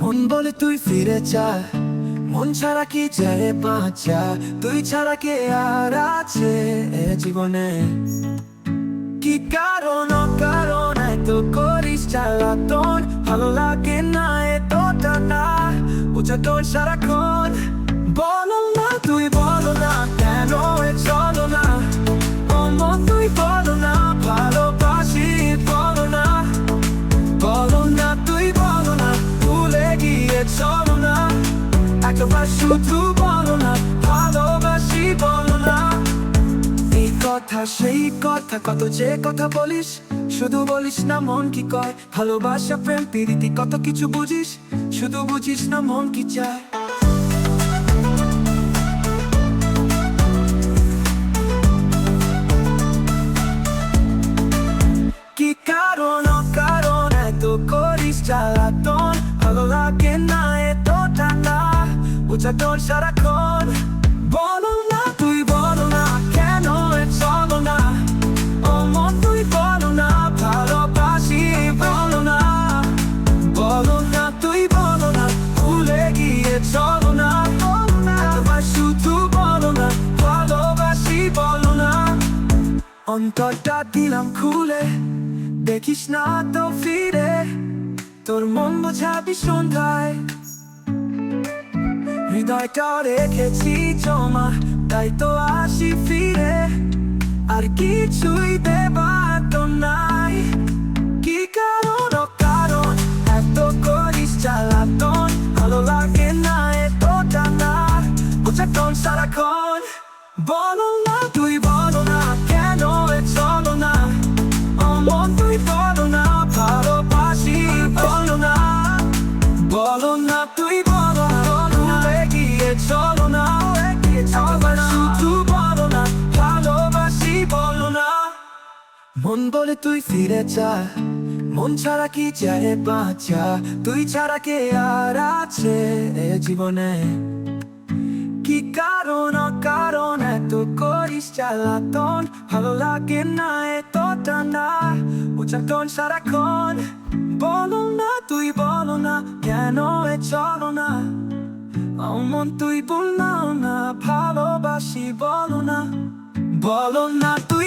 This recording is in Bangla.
মন বলে তুই ফিরে চা মন ছাড়া কি যায় বাঁচা? তুই ছাড়া কে আর আছে এ জীবনে? কি কারণ কারণ এত করিস চালাতন ভালো লাগে না এতটা না, বুঝা তোর সারাক্ষণ। বল না, তুই বলো না, ভুলে গিয়ে চলো না একবার শুধু বলো না, ভালোবাসি বলো না। এই কথা, সেই কথা, কত যে কথা বলিস, শুধু বলিস না মন কি কয়। ভালোবাসা, প্রেম, প্রীতি, কত কিছু বুঝিস, শুধু বুঝিস না মন কি চায়। ভালো লাগে না এতটা না বুঝা তোর সারাক্ষণ বলো না তুই বলো না কেন চলো না ও মন তুই বলো না ভালোবাসি বলো না বলো না তুই বলো না ভুলে গিয়ে চলো না বলো না একবার শুধু বলো না ভালোবাসি বলো না অন্তরটা দিলাম খুলে দেখিস না তো ফিরে তোর মন বোঝাবি সন্ধ্যায় হৃদয়টা রেখেছি জমা, তাই তো আসি ফিরে। আর কিছুই দেবার তো নাই। কি কারণ কারণ? এত করিস জ্বালাতন, ভালো লাগে না এতটা না। বোঝা কোন সারাক্ষণ। বলো মন বলে তুই ফিরে যা। মন ছাড়া কি চায় বাঁচা? তুই ছাড়া কে আর আছে এ জীবনে? কি কারণ কারণ এত করিস চালাতন ভালো লাগে না এতটা না উচ্চাটন সারাক্ষণ। বলো না, তুই বলো না, কেন এ চলো না? অমন তুই বলল না, ভালোবাসি বলো না। বলো না, তুই